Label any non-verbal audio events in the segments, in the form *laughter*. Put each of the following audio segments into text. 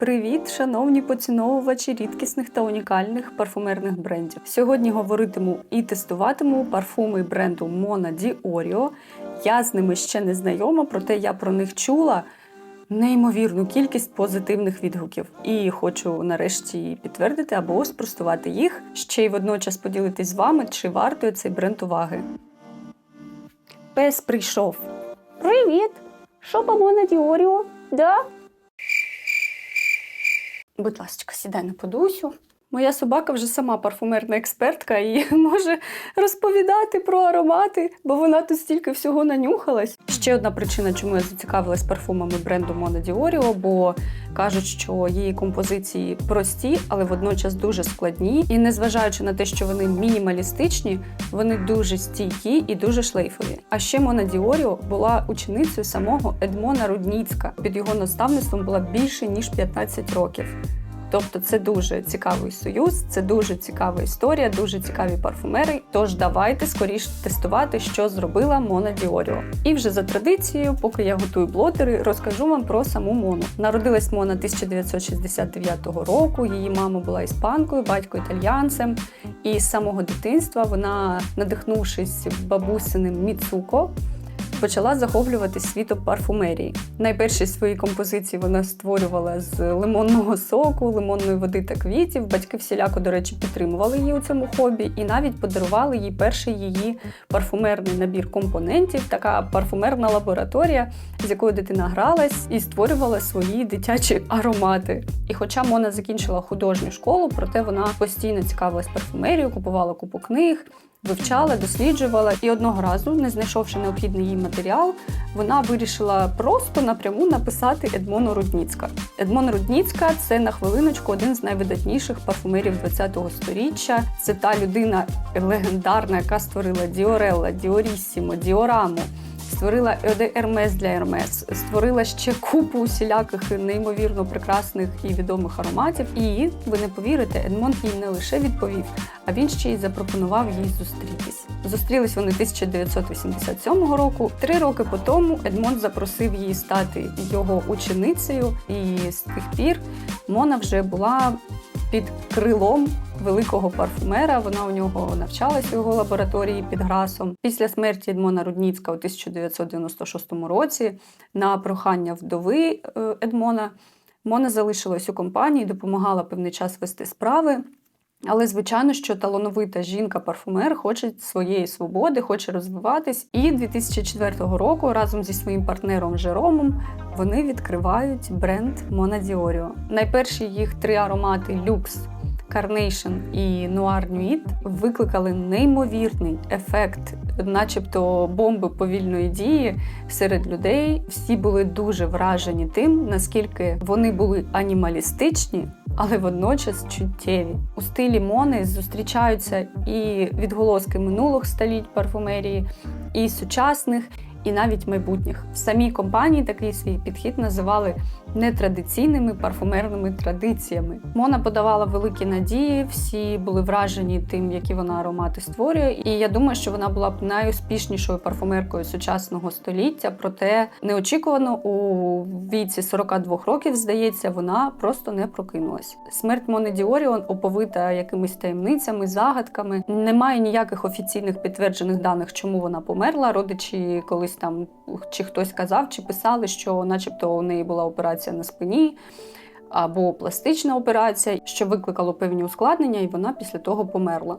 Привіт, шановні поціновувачі рідкісних та унікальних парфумерних брендів. Сьогодні говоритиму і тестуватиму парфуми бренду Mona Di Oreo. Я з ними ще не знайома, проте я про них чула неймовірну кількість позитивних відгуків. І хочу нарешті підтвердити або спростувати їх, ще й водночас поділитись з вами, чи вартує цей бренд уваги. Пес прийшов. Привіт! Що по Mona Di Oreo? Да? Будь ласка, сідай на подусю. Моя собака вже сама парфумерна експертка і *laughs* може розповідати про аромати, бо вона тут стільки всього нанюхалась. Ще одна причина, чому я зацікавилась парфумами бренду Mona Di бо кажуть, що її композиції прості, але водночас дуже складні. І незважаючи на те, що вони мінімалістичні, вони дуже стійкі і дуже шлейфові. А ще Mona Di була ученицею самого Едмона Рудніцька. Під його наставництвом була більше ніж 15 років. Тобто це дуже цікавий союз, це дуже цікава історія, дуже цікаві парфумери. Тож давайте скоріш тестувати, що зробила Мона Діоріо. І вже за традицією, поки я готую блотери, розкажу вам про саму Мону. Народилась Мона 1969 року. Її мама була іспанкою, батько італьянцем. І з самого дитинства вона, надихнувшись бабусиним Міцуко, почала захоплюватись світом парфумерії. Найперші свої композиції вона створювала з лимонного соку, лимонної води та квітів. Батьки всіляко, до речі, підтримували її у цьому хобі і навіть подарували їй перший її парфумерний набір компонентів, така парфумерна лабораторія, з якою дитина гралась і створювала свої дитячі аромати. І хоча Мона закінчила художню школу, проте вона постійно цікавилась парфумерією, купувала купу книг. Вивчала, досліджувала, і одного разу, не знайшовши необхідний їй матеріал, вона вирішила просто напряму написати Едмону Рудніцька. Едмон Рудніцька це на хвилиночку один з найвидатніших парфумерів ХХ століття. Це та людина легендарна, яка створила Діорелла, Діоріссімо, Діораму. Створила Еде Ермес для Ермес, створила ще купу усіляких неймовірно прекрасних і відомих ароматів. І ви не повірите, Едмонд їй не лише відповів, а він ще й запропонував їй зустрітись. Зустрілись вони 1987 року. Три роки по тому Едмонд запросив її стати його ученицею, і з тих пір Мона вже була під крилом великого парфумера. Вона у нього навчалась у його лабораторії під Грасом. Після смерті Едмона Рудніцька у 1996 році на прохання вдови е, Едмона Мона залишилась у компанії, допомагала певний час вести справи. Але, звичайно, що талановита жінка-парфумер хоче своєї свободи, хоче розвиватись. І 2004 року разом зі своїм партнером Жеромом вони відкривають бренд Mona Diorio. Найперші їх три аромати Lux, Carnation і Noir Nuit викликали неймовірний ефект, начебто бомби повільної дії серед людей. Всі були дуже вражені тим, наскільки вони були анімалістичні. Але водночас чуттєві. У стилі Мони зустрічаються і відголоски минулих століть парфумерії, і сучасних, і навіть майбутніх. В самій компанії такий свій підхід називали нетрадиційними парфумерними традиціями. Мона подавала великі надії, всі були вражені тим, які вона аромати створює. І я думаю, що вона була б найуспішнішою парфумеркою сучасного століття. Проте неочікувано у віці 42 років, здається, вона просто не прокинулась. Смерть Мони Діоріон оповита якимись таємницями, загадками. Немає ніяких офіційних підтверджених даних, чому вона померла. Родичі колись там чи хтось казав, чи писали, що, начебто, у неї була операція на спині. Або пластична операція, що викликало певні ускладнення, і вона після того померла.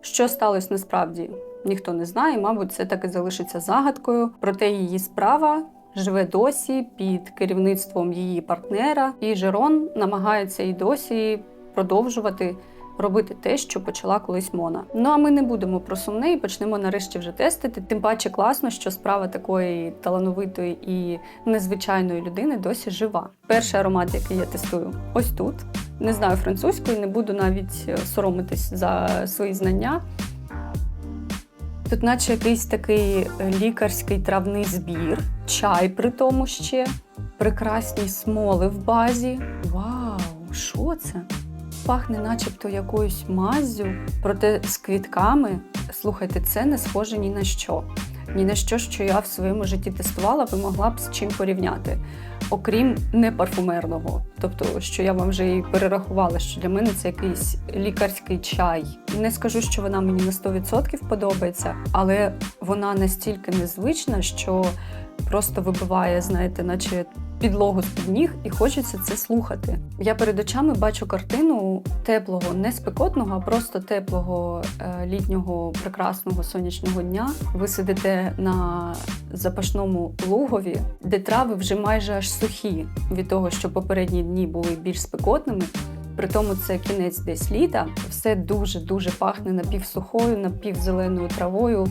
Що сталося насправді, ніхто не знає, мабуть, це так і залишиться загадкою. Проте її справа живе досі під керівництвом її партнера, і Жерон намагається і досі продовжувати робити те, що почала колись Мона. Ну а ми не будемо про і почнемо нарешті вже тестити. Тим паче класно, що справа такої талановитої і незвичайної людини досі жива. Перший аромат, який я тестую, ось тут. Не знаю французької, не буду навіть е, соромитись за свої знання. Тут, наче якийсь такий лікарський травний збір, чай при тому ще, прекрасні смоли в базі. Вау, що це? Пахне начебто якоюсь маззю, проте з квітками. Слухайте, це не схоже ні на що. Ні на що, що я в своєму житті тестувала, би могла б з чим порівняти. окрім непарфумерного. Тобто, що я вам вже і перерахувала, що для мене це якийсь лікарський чай. Не скажу, що вона мені на 100% подобається, але вона настільки незвична, що просто вибиває, знаєте, наче підлогу з-під ніг, і хочеться це слухати. Я перед очами бачу картину теплого, не спекотного, а просто теплого е, літнього прекрасного сонячного дня. Ви сидите на запашному лугові, де трави вже майже аж сухі від того, що попередні дні були більш спекотними. При тому це кінець десь літа. Все дуже дуже пахне напівсухою, напівзеленою травою,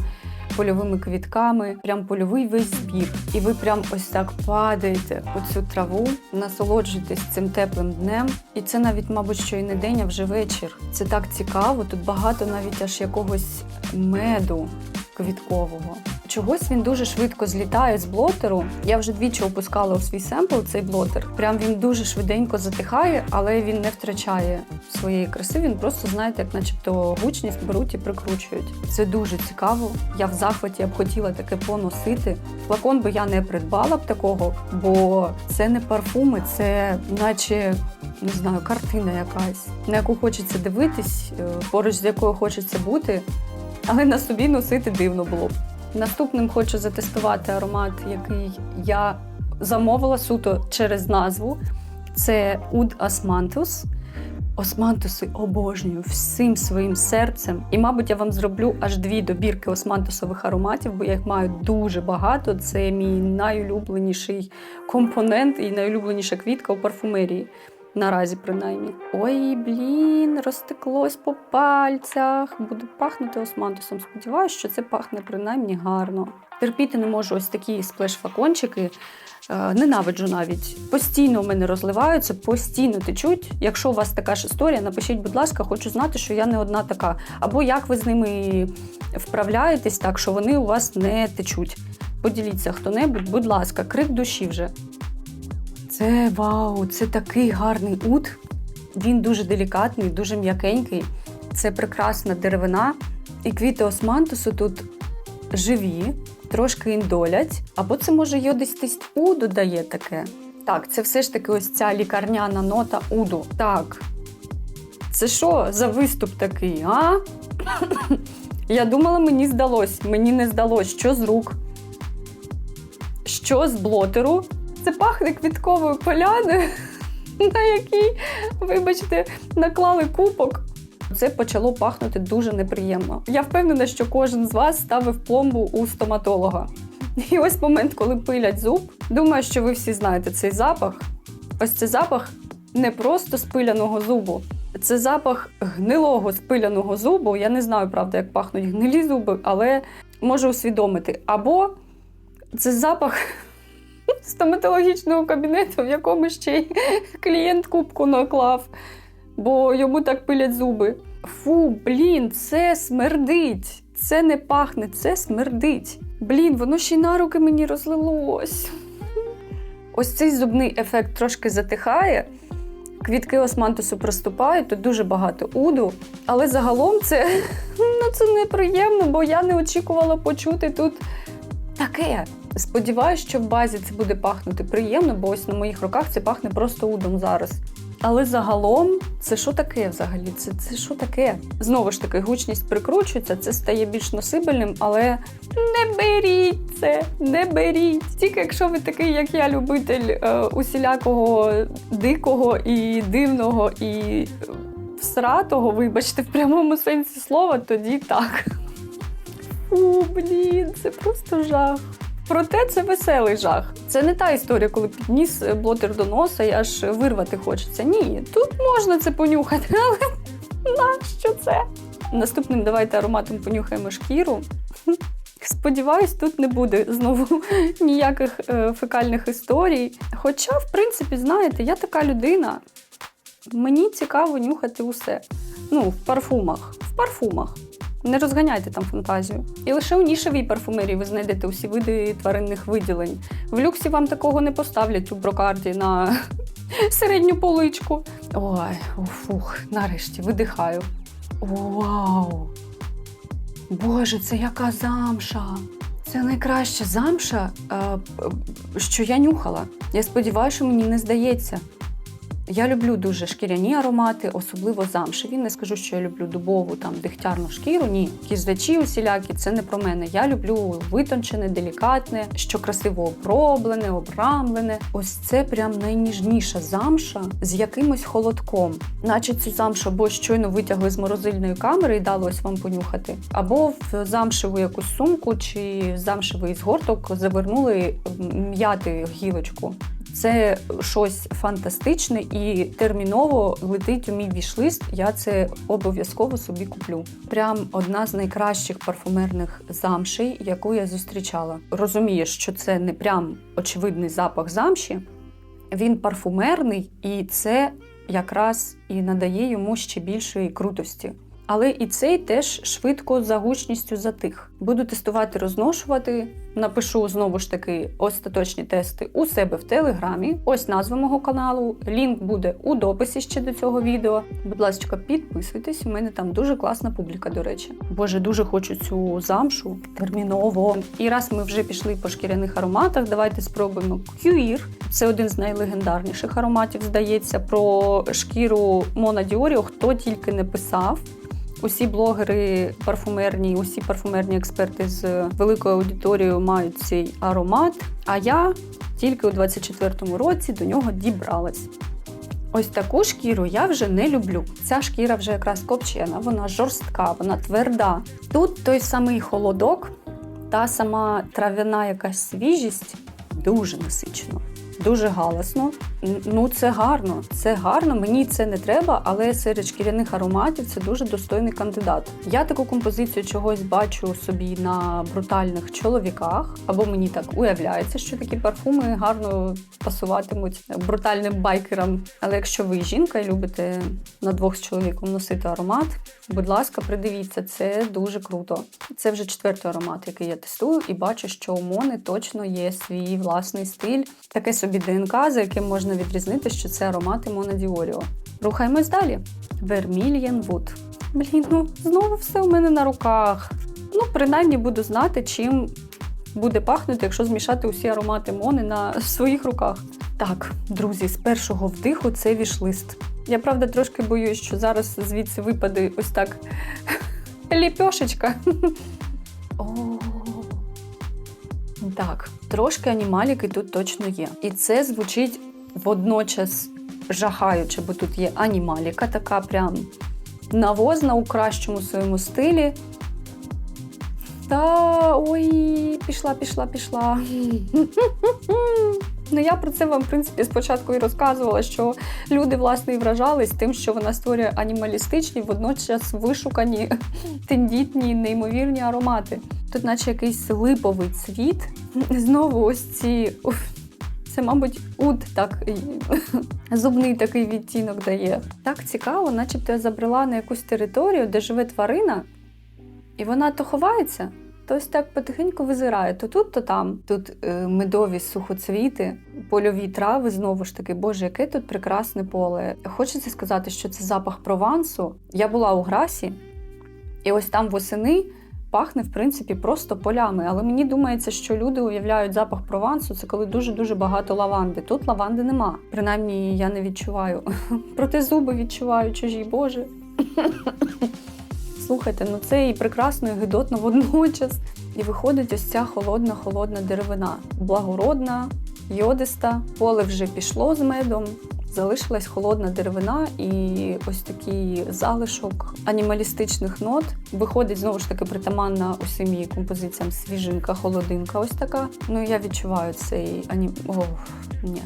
польовими квітками. Прям польовий весь збір. І ви прям ось так падаєте у цю траву, насолоджуєтесь цим теплим днем. І це навіть, мабуть, що і не день, а вже вечір. Це так цікаво. Тут багато навіть аж якогось меду квіткового. Чогось він дуже швидко злітає з блотеру. Я вже двічі опускала у свій семпл цей блотер. Прям він дуже швиденько затихає, але він не втрачає своєї краси. Він просто, знаєте, як начебто гучність беруть і прикручують. Це дуже цікаво. Я в захваті я б хотіла таке поносити. Флакон би я не придбала б такого, бо це не парфуми, це наче. Не знаю, картина якась, на яку хочеться дивитись, е, поруч з якою хочеться бути, але на собі носити дивно було б. Наступним хочу затестувати аромат, який я замовила суто через назву. Це Уд Османтус. Османтуси обожнюю всім своїм серцем. І, мабуть, я вам зроблю аж дві добірки османтусових ароматів, бо я їх маю дуже багато. Це мій найулюбленіший компонент і найулюбленіша квітка у парфумерії. Наразі, принаймні. Ой, блін, розтеклось по пальцях. Буду пахнути османтусом. Сподіваюсь, що це пахне принаймні гарно. Терпіти не можу ось такі сплеш-флакончики. Е, Ненавиджу навіть. Постійно у мене розливаються, постійно течуть. Якщо у вас така ж історія, напишіть, будь ласка, хочу знати, що я не одна така. Або як ви з ними вправляєтесь так, що вони у вас не течуть. Поділіться хто-небудь, будь ласка, крик душі вже. Це вау, це такий гарний ут. Він дуже делікатний, дуже м'якенький. Це прекрасна деревина. І квіти османтусу тут живі, трошки індолять. Або це може йодистість уду дає таке. Так, це все ж таки ось ця лікарняна нота уду. Так. Це що за виступ такий, а? *coughs* Я думала, мені здалось. Мені не здалось, що з рук. Що з блотеру? Це пахне квітковою поляною, *laughs* на якій, вибачте, наклали купок. Це почало пахнути дуже неприємно. Я впевнена, що кожен з вас ставив пломбу у стоматолога. І ось момент, коли пилять зуб. Думаю, що ви всі знаєте цей запах. Ось це запах не просто спиляного зубу. Це запах гнилого спиляного зубу. Я не знаю, правда, як пахнуть гнилі зуби, але можу усвідомити. Або це запах стоматологічного кабінету, в якому ще й клієнт кубку наклав, бо йому так пилять зуби. Фу, блін, це смердить. Це не пахне, це смердить. Блін, воно ще й на руки мені розлилось. Ось цей зубний ефект трошки затихає. Квітки османтусу проступають, тут дуже багато уду. Але загалом це, ну, це неприємно, бо я не очікувала почути тут таке. Сподіваюсь, що в базі це буде пахнути приємно, бо ось на моїх руках це пахне просто удом зараз. Але загалом, це що таке взагалі? Це, це що таке? Знову ж таки, гучність прикручується, це стає більш носибельним, але не беріть це, не беріть. Тільки якщо ви такий, як я, любитель е, усілякого дикого і дивного і е, всратого, вибачте, в прямому сенсі слова, тоді так. Фу, блін, це просто жах. Проте це веселий жах. Це не та історія, коли підніс е, блотер до носа і аж вирвати хочеться. Ні, тут можна це понюхати, *laughs* але нащо це? Наступним давайте ароматом понюхаємо шкіру. *laughs* Сподіваюсь, тут не буде знову *laughs* ніяких е, фекальних історій. Хоча, в принципі, знаєте, я така людина. Мені цікаво нюхати усе. Ну, в парфумах. В парфумах. Не розганяйте там фантазію. І лише у нішевій парфумерії ви знайдете усі види тваринних виділень. В люксі вам такого не поставлять у брокарді на *laughs* середню поличку. Ой, о, фух, нарешті видихаю. Вау! Боже, це яка замша! Це найкраща замша, е, що я нюхала. Я сподіваюся, що мені не здається. Я люблю дуже шкіряні аромати, особливо замшеві. Не скажу, що я люблю дубову там дегтярну шкіру. Ні, кіздачі усілякі це не про мене. Я люблю витончене, делікатне, що красиво оброблене, обрамлене. Ось це прям найніжніша замша з якимось холодком, наче цю замшу або щойно витягли з морозильної камери і дали ось вам понюхати, або в замшеву якусь сумку чи в замшевий згорток завернули м'яти гілочку. Це щось фантастичне і терміново летить у мій вішлист. Я це обов'язково собі куплю. Прям одна з найкращих парфумерних замшей, яку я зустрічала. Розумієш, що це не прям очевидний запах замші, він парфумерний, і це якраз і надає йому ще більшої крутості. Але і цей теж швидко за гучністю затих. Буду тестувати, розношувати. Напишу знову ж таки остаточні тести у себе в телеграмі. Ось назва мого каналу. Лінк буде у дописі ще до цього відео. Будь ласка, підписуйтесь. У мене там дуже класна публіка, до речі. Боже, дуже хочу цю замшу терміново. І раз ми вже пішли по шкіряних ароматах, давайте спробуємо Cuir. Це один з найлегендарніших ароматів, здається, про шкіру Мона Діоріо. Хто тільки не писав. Усі блогери парфумерні, усі парфумерні експерти з великою аудиторією мають цей аромат. А я тільки у 24-му році до нього дібралась. Ось таку шкіру я вже не люблю. Ця шкіра вже якраз копчена, вона жорстка, вона тверда. Тут той самий холодок, та сама трав'яна якась свіжість дуже насичено. Дуже галасно. Ну, це гарно. Це гарно. Мені це не треба, але серед шкіряних ароматів це дуже достойний кандидат. Я таку композицію чогось бачу собі на брутальних чоловіках, або мені так уявляється, що такі парфуми гарно пасуватимуть брутальним байкерам. Але якщо ви жінка і любите на двох з чоловіком носити аромат, будь ласка, придивіться, це дуже круто. Це вже четвертий аромат, який я тестую, і бачу, що у Мони точно є свій власний стиль, таке собі ДНК, за яким можна відрізнити, що це аромати Мона Діоріо. Рухаємось далі. Vermilion Wood. Блін, ну знову все у мене на руках. Ну, принаймні буду знати, чим буде пахнути, якщо змішати усі аромати Мони на своїх руках. Так, друзі, з першого вдиху це вішлист. Я правда трошки боюсь, що зараз звідси випаде ось так *laughs* ліпьошечка. *laughs* О, так, трошки анімаліки тут точно є. І це звучить водночас жахаюче, бо тут є анімаліка, така прям навозна у кращому своєму стилі. Та ой, пішла, пішла, пішла. *laughs* Ну, я про це вам, в принципі, спочатку і розказувала, що люди, власне, і вражались тим, що вона створює анімалістичні, водночас вишукані, *laughs* тендітні, неймовірні аромати. Тут, наче якийсь липовий цвіт. Знову ось ці. Це, мабуть, уд так *laughs* зубний такий відтінок дає. Так цікаво, начебто я забрела на якусь територію, де живе тварина, і вона то ховається, то ось так потихеньку визирає то тут, то там. Тут е, медові сухоцвіти, польові трави, знову ж таки, боже, яке тут прекрасне поле. Хочеться сказати, що це запах провансу. Я була у Грасі, і ось там восени пахне, в принципі, просто полями. Але мені думається, що люди уявляють запах провансу, це коли дуже-дуже багато лаванди. Тут лаванди нема. Принаймні, я не відчуваю. *laughs* Проте зуби відчуваю, чужі, боже. *laughs* Слухайте, ну це і прекрасно, і гидотно водночас. І виходить ось ця холодна, холодна деревина. Благородна, йодиста, поле вже пішло з медом. Залишилась холодна деревина і ось такий залишок анімалістичних нот. Виходить знову ж таки притаманна усім її композиціям свіжинка, холодинка. Ось така. Ну я відчуваю цей ані... Ох, ні.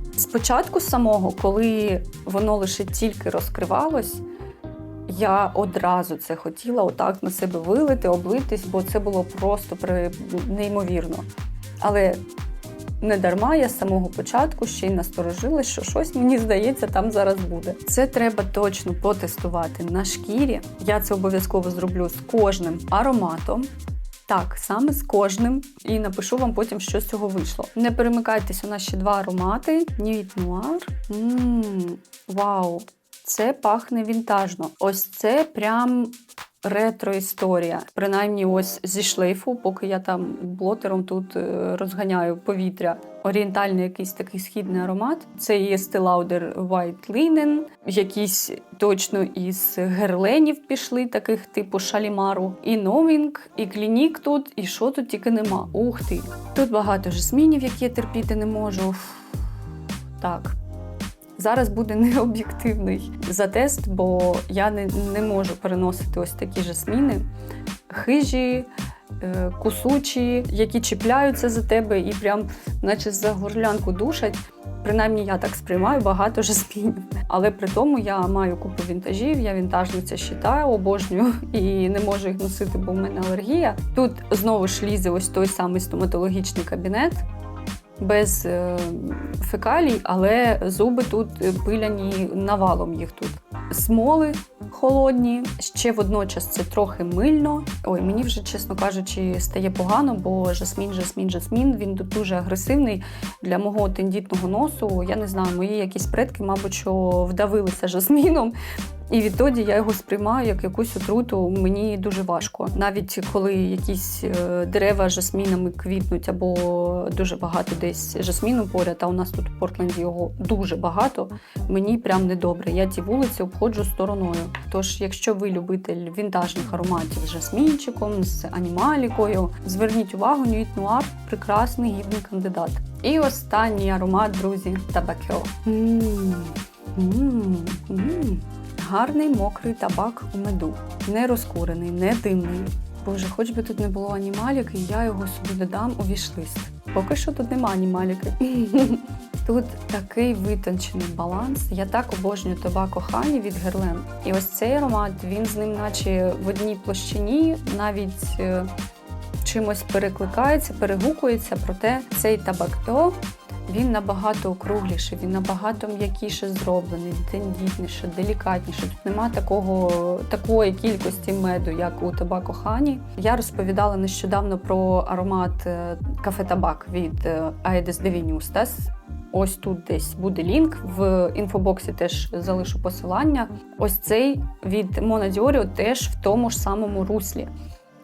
*laughs* Спочатку самого, коли воно лише тільки розкривалось, я одразу це хотіла отак на себе вилити, облитись, бо це було просто неймовірно. Але не дарма я з самого початку ще й насторожилась, що щось мені здається там зараз буде. Це треба точно потестувати на шкірі. Я це обов'язково зроблю з кожним ароматом. Так, саме з кожним, і напишу вам потім, що з цього вийшло. Не перемикайтесь, у нас ще два аромати: Nuit Noir. Ммм, вау! Це пахне вінтажно. Ось це прям ретро-історія. Принаймні, ось зі шлейфу, поки я там блотером тут е, розганяю повітря. Орієнтальний якийсь такий східний аромат. Це є Lauder White Linen, якісь точно із герленів пішли, таких типу шалімару. І Новінг, і Клінік тут, і що тут тільки нема. Ух ти! Тут багато жасмінів, які я терпіти не можу. Так, Зараз буде *laughs* необ'єктивний затест, бо я не, не можу переносити ось такі жасміни, хижі, е, кусучі, які чіпляються за тебе і прям, наче за горлянку душать. Принаймні, я так сприймаю багато жасмінів. *laughs* Але при тому я маю купу вінтажів, я вінтажниця щитаю, обожнюю *laughs* і не можу їх носити, бо в мене алергія. Тут знову ж лізе ось той самий стоматологічний кабінет без е, фекалій, але зуби тут пиляні навалом їх тут. Смоли холодні, ще водночас це трохи мильно. Ой, мені вже, чесно кажучи, стає погано, бо жасмін, жасмін, жасмін. Він тут дуже агресивний для мого тендітного носу. Я не знаю, мої якісь предки, мабуть, що вдавилися жасміном. І відтоді я його сприймаю як якусь отруту. Мені дуже важко. Навіть коли якісь е, дерева жасмінами квітнуть, або дуже багато десь жасміну поряд, а у нас тут в Портленді його дуже багато. Мені прям недобре. Я ті вулиці обходжу стороною. Тож, якщо ви любитель вінтажних ароматів з жасмінчиком, з анімалікою, зверніть увагу, Nuit Noir – прекрасний гідний кандидат. І останній аромат, друзі, табакео. М, м, м. Гарний мокрий табак у меду. Не розкурений, не димний. Боже, хоч би тут не було анімаліки, я його собі додам у вішлист. Поки що тут нема анімаліки. *laughs* Тут такий витончений баланс. Я так обожнюю табако хані від Герлен. І ось цей аромат, він з ним, наче в одній площині, навіть е, чимось перекликається, перегукується. Проте цей табакто він набагато округліший, він набагато м'якіше зроблений, тендітніше, делікатніше. Тут нема такого, такої кількості меду, як у табако хані. Я розповідала нещодавно про аромат е, кафе табак від е, Aedes Divinustas. Ось тут десь буде лінк. В інфобоксі теж залишу посилання. Ось цей від Diorio теж в тому ж самому руслі.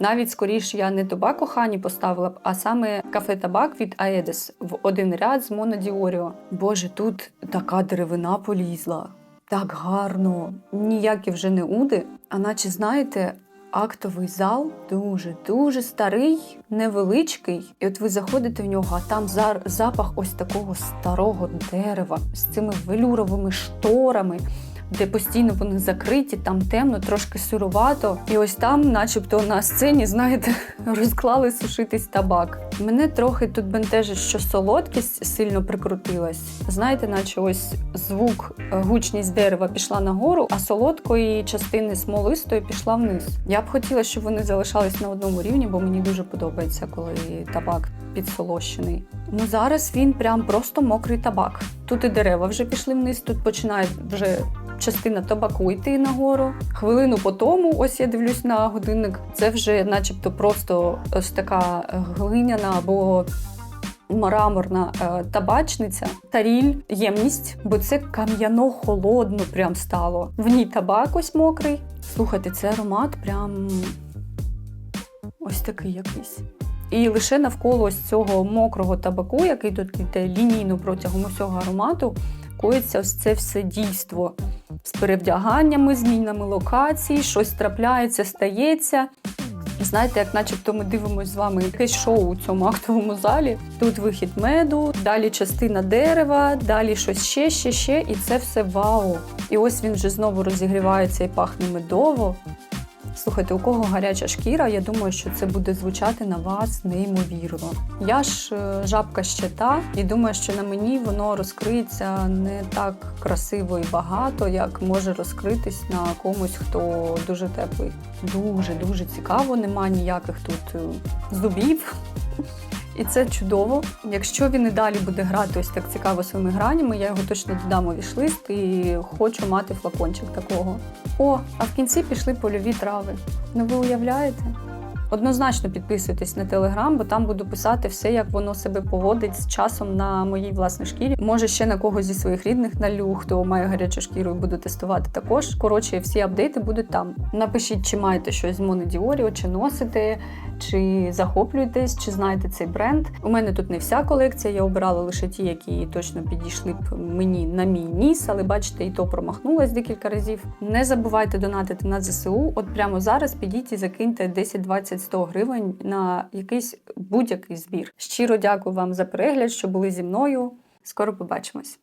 Навіть скоріше я не Тобако Хані поставила б, а саме кафе табак від Аедес в один ряд з Моно Діоріо. Боже, тут така деревина полізла. Так гарно. Ніякі вже не уди. А наче, знаєте, актовий зал дуже-дуже старий, невеличкий. І от ви заходите в нього, а там запах ось такого старого дерева з цими велюровими шторами де постійно вони закриті, там темно, трошки сирувато. І ось там, начебто, на сцені, знаєте, *laughs* розклали сушитись табак. Мене трохи тут бентежить, що солодкість сильно прикрутилась. Знаєте, наче ось звук, е, гучність дерева пішла нагору, а солодкої частини смолистої пішла вниз. Я б хотіла, щоб вони залишались на одному рівні, бо мені дуже подобається, коли табак підсолощений. Ну зараз він прям просто мокрий табак. Тут і дерева вже пішли вниз, тут починає вже частина табаку йти нагору. Хвилину по тому, ось я дивлюсь на годинник. Це вже, начебто, просто ось така глиняна або. Мраморна е, табачниця, таріль, ємність, бо це кам'яно холодно прям стало. В ній табак ось мокрий. Слухайте, це аромат прям ось такий якийсь. І лише навколо ось цього мокрого табаку, який тут йде лінійно протягом усього аромату, коїться ось це все дійство з перевдяганнями, змінами локацій, щось трапляється, стається. Знаєте, як начебто ми дивимося з вами якесь шоу у цьому актовому залі. Тут вихід меду, далі частина дерева, далі щось ще, ще, ще, і це все вау. І ось він вже знову розігрівається і пахне медово. Слухайте, у кого гаряча шкіра, я думаю, що це буде звучати на вас неймовірно. Я ж жабка жабка щита, і думаю, що на мені воно розкриється не так красиво і багато, як може розкритись на комусь, хто дуже теплий. Дуже дуже цікаво, нема ніяких тут е, зубів. І це чудово. Якщо він і далі буде грати ось так цікаво своїми гранями, я його точно додам у вішлист і хочу мати флакончик такого. О, а в кінці пішли польові трави. Ну ви уявляєте? Однозначно підписуйтесь на телеграм, бо там буду писати все, як воно себе поводить з часом на моїй власній шкірі. Може, ще на когось зі своїх рідних налю, хто має гарячу шкіру і буду тестувати також. Коротше, всі апдейти будуть там. Напишіть, чи маєте щось з Монодіоріо, чи носите, чи захоплюєтесь, чи знаєте цей бренд. У мене тут не вся колекція. Я обирала лише ті, які точно підійшли б мені на мій ніс, але бачите, і то промахнулась декілька разів. Не забувайте донатити на ЗСУ. От прямо зараз підіть і закиньте 10, 20, 100 гривень на якийсь будь-який збір. Щиро дякую вам за перегляд, що були зі мною. Скоро побачимось.